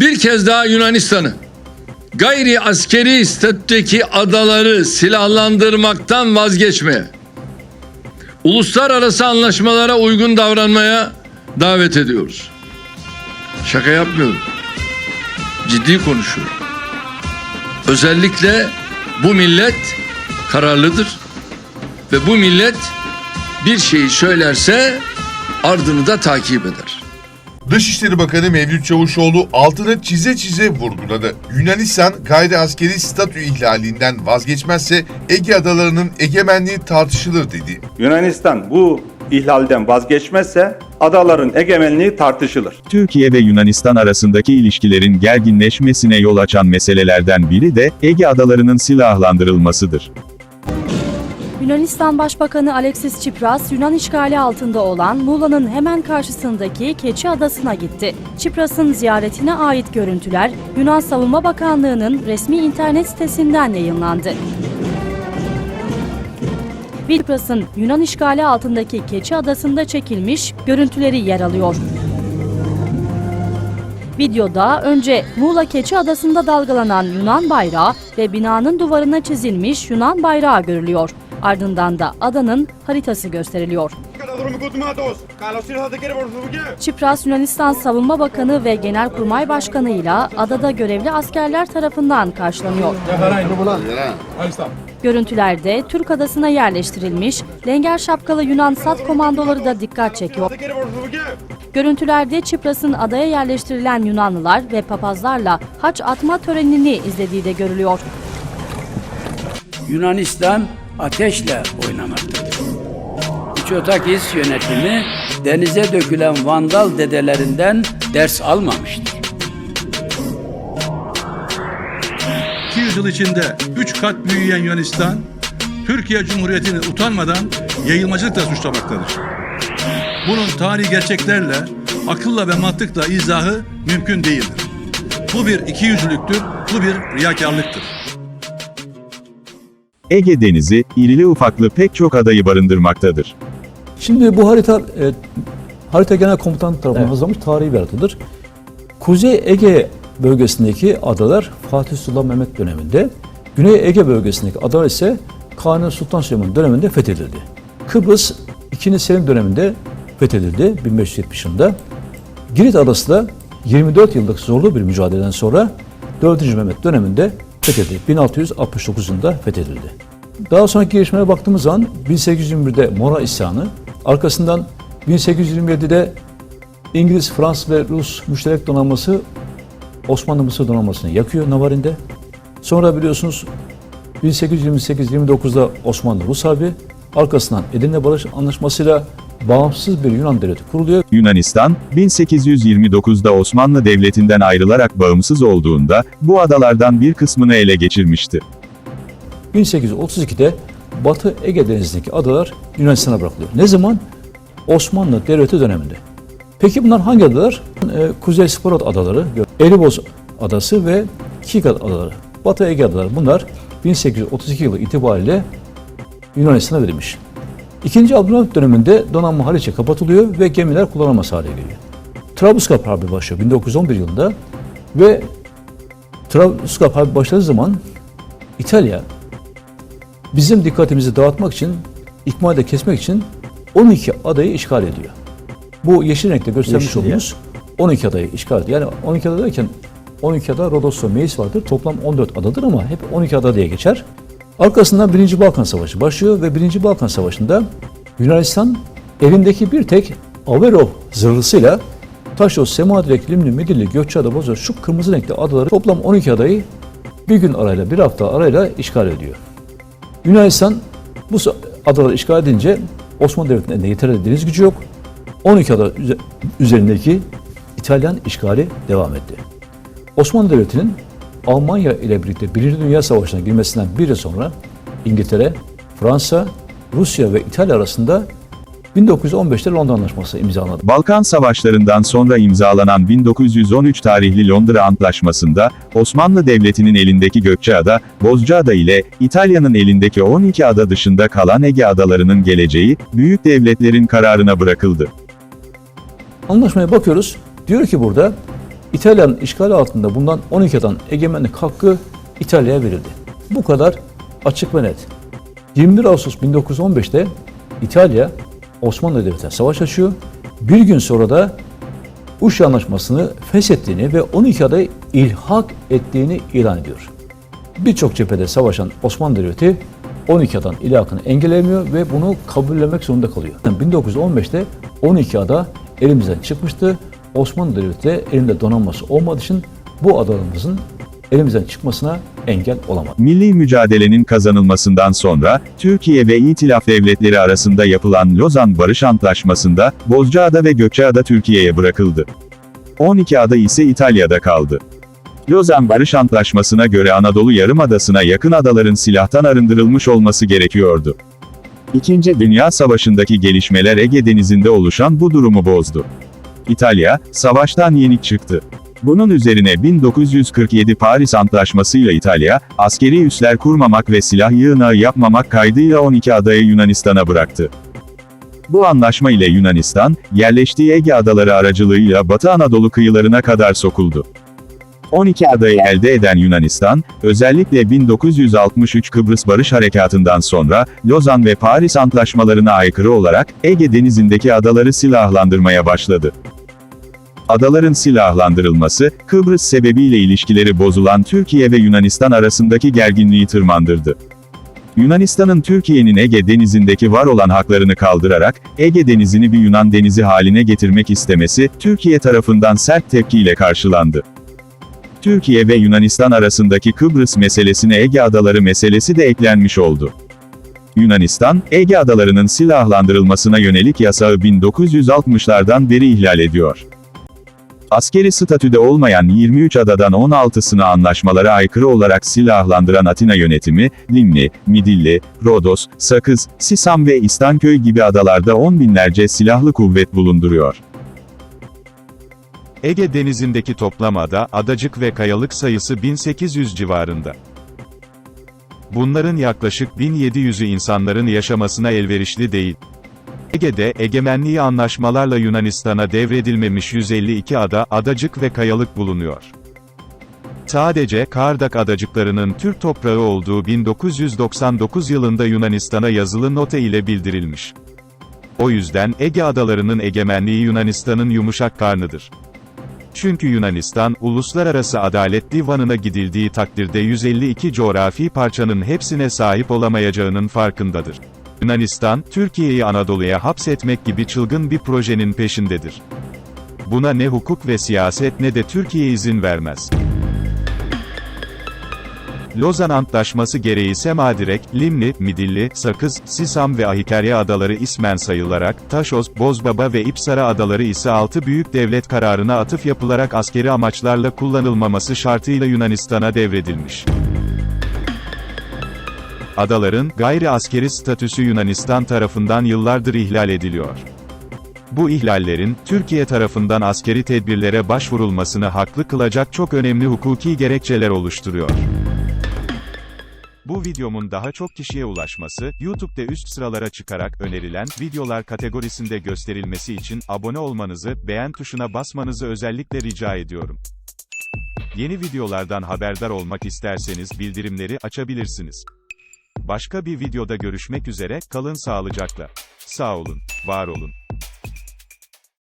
Bir kez daha Yunanistan'ı gayri askeri statüdeki adaları silahlandırmaktan vazgeçmeye, uluslararası anlaşmalara uygun davranmaya davet ediyoruz. Şaka yapmıyorum. Ciddi konuşuyorum. Özellikle bu millet kararlıdır ve bu millet bir şeyi söylerse ardını da takip eder. Dışişleri Bakanı Mevlüt Çavuşoğlu altını çize çize vurguladı. Yunanistan gayri askeri statü ihlalinden vazgeçmezse Ege adalarının egemenliği tartışılır dedi. Yunanistan bu ihlalden vazgeçmezse adaların egemenliği tartışılır. Türkiye ve Yunanistan arasındaki ilişkilerin gerginleşmesine yol açan meselelerden biri de Ege adalarının silahlandırılmasıdır. Yunanistan Başbakanı Alexis Tsipras, Yunan işgali altında olan Muğla'nın hemen karşısındaki Keçi Adası'na gitti. Tsipras'ın ziyaretine ait görüntüler Yunan Savunma Bakanlığı'nın resmi internet sitesinden yayınlandı. Tsipras'ın Yunan işgali altındaki Keçi Adası'nda çekilmiş görüntüleri yer alıyor. Videoda önce Muğla Keçi Adası'nda dalgalanan Yunan bayrağı ve binanın duvarına çizilmiş Yunan bayrağı görülüyor. Ardından da adanın haritası gösteriliyor. Çipras Yunanistan Savunma Bakanı ve Genelkurmay Başkanı ile adada görevli askerler tarafından karşılanıyor. Görüntülerde Türk adasına yerleştirilmiş Lenger şapkalı Yunan SAT komandoları da dikkat çekiyor. Görüntülerde Çipras'ın adaya yerleştirilen Yunanlılar ve papazlarla haç atma törenini izlediği de görülüyor. Yunanistan ateşle oynamaktadır. Mitsotakis yönetimi denize dökülen vandal dedelerinden ders almamıştır. 200 yıl içinde 3 kat büyüyen Yunanistan, Türkiye Cumhuriyeti'ni utanmadan yayılmacılıkla suçlamaktadır. Bunun tarihi gerçeklerle, akılla ve mantıkla izahı mümkün değildir. Bu bir ikiyüzlülüktür, bu bir riyakarlıktır. Ege Denizi, irili ufaklı pek çok adayı barındırmaktadır. Şimdi bu harita e, harita genel komutan tarafından hazırlanmış tarihi bir haritadır. Kuzey Ege bölgesindeki adalar Fatih Sultan Mehmet döneminde, Güney Ege bölgesindeki adalar ise Kanuni Sultan Süleyman döneminde fethedildi. Kıbrıs 2. Selim döneminde fethedildi 1570 yılında. Girit Adası da 24 yıllık zorlu bir mücadeleden sonra 4. Mehmet döneminde fethedildi. 1669 yılında fethedildi. Daha sonraki gelişmelere baktığımız zaman 1821'de Mora isyanı, arkasından 1827'de İngiliz, Fransız ve Rus müşterek donanması Osmanlı Mısır donanmasını yakıyor Navarin'de. Sonra biliyorsunuz 1828-29'da Osmanlı Rus Harbi, arkasından Edirne Barış Anlaşması'yla bağımsız bir Yunan devleti kuruluyor. Yunanistan, 1829'da Osmanlı Devleti'nden ayrılarak bağımsız olduğunda, bu adalardan bir kısmını ele geçirmişti. 1832'de Batı Ege Denizi'ndeki adalar Yunanistan'a bırakılıyor. Ne zaman? Osmanlı Devleti döneminde. Peki bunlar hangi adalar? Ee, Kuzey Sporot Adaları, Elibos Adası ve Kikat Adaları. Batı Ege Adaları bunlar 1832 yılı itibariyle Yunanistan'a verilmiş. İkinci Abdülhamit döneminde donanma Haliç'e kapatılıyor ve gemiler kullanılmaz hale geliyor. Trablusgarp Harbi başlıyor 1911 yılında ve Trablusgarp Harbi başladığı zaman İtalya bizim dikkatimizi dağıtmak için, ikmalde kesmek için 12 adayı işgal ediyor. Bu yeşil renkte göstermiş olduğumuz 12 adayı işgal ediyor. Yani 12 ada derken 12 ada Rodos ve Meis vardır. Toplam 14 adadır ama hep 12 ada diye geçer. Arkasından 1. Balkan Savaşı başlıyor ve 1. Balkan Savaşı'nda Yunanistan elindeki bir tek Averov zırhlısıyla Taşos, Semadirek, Limni, Midilli, Gökçeada, Bozor şu kırmızı renkli adaları toplam 12 adayı bir gün arayla, bir hafta arayla işgal ediyor. Yunanistan bu adaları işgal edince Osmanlı Devleti'nin elinde yeterli deniz gücü yok. 12 ada üze- üzerindeki İtalyan işgali devam etti. Osmanlı Devleti'nin Almanya ile birlikte Birinci Dünya Savaşı'na girmesinden bir yıl sonra İngiltere, Fransa, Rusya ve İtalya arasında 1915'te Londra Anlaşması imzaladı. Balkan Savaşlarından sonra imzalanan 1913 tarihli Londra Antlaşması'nda, Osmanlı Devleti'nin elindeki Gökçeada, Bozcaada ile İtalya'nın elindeki 12 ada dışında kalan Ege adalarının geleceği, büyük devletlerin kararına bırakıldı. Anlaşmaya bakıyoruz. Diyor ki burada İtalya'nın işgali altında bulunan 12 adanın egemenlik hakkı İtalya'ya verildi. Bu kadar açık ve net. 21 Ağustos 1915'te İtalya Osmanlı Devleti'ne savaş açıyor. Bir gün sonra da Uşa Anlaşması'nı feshettiğini ve 12 adayı ilhak ettiğini ilan ediyor. Birçok cephede savaşan Osmanlı Devleti 12 adanın ilhakını engellemiyor ve bunu kabullemek zorunda kalıyor. 1915'te 12 ada elimizden çıkmıştı. Osmanlı Devleti de elinde donanması olmadığı için bu adalarımızın elimizden çıkmasına engel olamadı. Milli mücadelenin kazanılmasından sonra, Türkiye ve İtilaf devletleri arasında yapılan Lozan Barış Antlaşması'nda, Bozcaada ve Gökçeada Türkiye'ye bırakıldı. 12 ada ise İtalya'da kaldı. Lozan Barış Antlaşması'na göre Anadolu Yarımadası'na yakın adaların silahtan arındırılmış olması gerekiyordu. İkinci Dünya Savaşı'ndaki gelişmeler Ege Denizi'nde oluşan bu durumu bozdu. İtalya, savaştan yenik çıktı. Bunun üzerine 1947 Paris Antlaşması'yla İtalya, askeri üsler kurmamak ve silah yığınağı yapmamak kaydıyla 12 adayı Yunanistan'a bıraktı. Bu anlaşma ile Yunanistan, yerleştiği Ege adaları aracılığıyla Batı Anadolu kıyılarına kadar sokuldu. 12 adayı elde eden Yunanistan, özellikle 1963 Kıbrıs Barış Harekatı'ndan sonra, Lozan ve Paris antlaşmalarına aykırı olarak, Ege Denizi'ndeki adaları silahlandırmaya başladı. Adaların silahlandırılması, Kıbrıs sebebiyle ilişkileri bozulan Türkiye ve Yunanistan arasındaki gerginliği tırmandırdı. Yunanistan'ın Türkiye'nin Ege Denizi'ndeki var olan haklarını kaldırarak, Ege Denizi'ni bir Yunan denizi haline getirmek istemesi, Türkiye tarafından sert tepkiyle karşılandı. Türkiye ve Yunanistan arasındaki Kıbrıs meselesine Ege Adaları meselesi de eklenmiş oldu. Yunanistan, Ege Adalarının silahlandırılmasına yönelik yasağı 1960'lardan beri ihlal ediyor. Askeri statüde olmayan 23 adadan 16'sını anlaşmalara aykırı olarak silahlandıran Atina yönetimi, Limni, Midilli, Rodos, Sakız, Sisam ve İstanköy gibi adalarda on binlerce silahlı kuvvet bulunduruyor. Ege Denizi'ndeki toplam ada, adacık ve kayalık sayısı 1800 civarında. Bunların yaklaşık 1700'ü insanların yaşamasına elverişli değil. Ege'de, egemenliği anlaşmalarla Yunanistan'a devredilmemiş 152 ada, adacık ve kayalık bulunuyor. Sadece Kardak adacıklarının Türk toprağı olduğu 1999 yılında Yunanistan'a yazılı nota ile bildirilmiş. O yüzden Ege adalarının egemenliği Yunanistan'ın yumuşak karnıdır. Çünkü Yunanistan, Uluslararası Adalet Divanı'na gidildiği takdirde 152 coğrafi parçanın hepsine sahip olamayacağının farkındadır. Yunanistan, Türkiye'yi Anadolu'ya hapsetmek gibi çılgın bir projenin peşindedir. Buna ne hukuk ve siyaset ne de Türkiye izin vermez. Lozan Antlaşması gereği Semadirek, Limni, Midilli, Sakız, Sisam ve Ahikerya adaları ismen sayılarak, Taşos, Bozbaba ve İpsara adaları ise altı büyük devlet kararına atıf yapılarak askeri amaçlarla kullanılmaması şartıyla Yunanistan'a devredilmiş. Adaların, gayri askeri statüsü Yunanistan tarafından yıllardır ihlal ediliyor. Bu ihlallerin, Türkiye tarafından askeri tedbirlere başvurulmasını haklı kılacak çok önemli hukuki gerekçeler oluşturuyor. Bu videomun daha çok kişiye ulaşması, YouTube'da üst sıralara çıkarak önerilen videolar kategorisinde gösterilmesi için abone olmanızı, beğen tuşuna basmanızı özellikle rica ediyorum. Yeni videolardan haberdar olmak isterseniz bildirimleri açabilirsiniz. Başka bir videoda görüşmek üzere, kalın sağlıcakla. Sağ olun, var olun.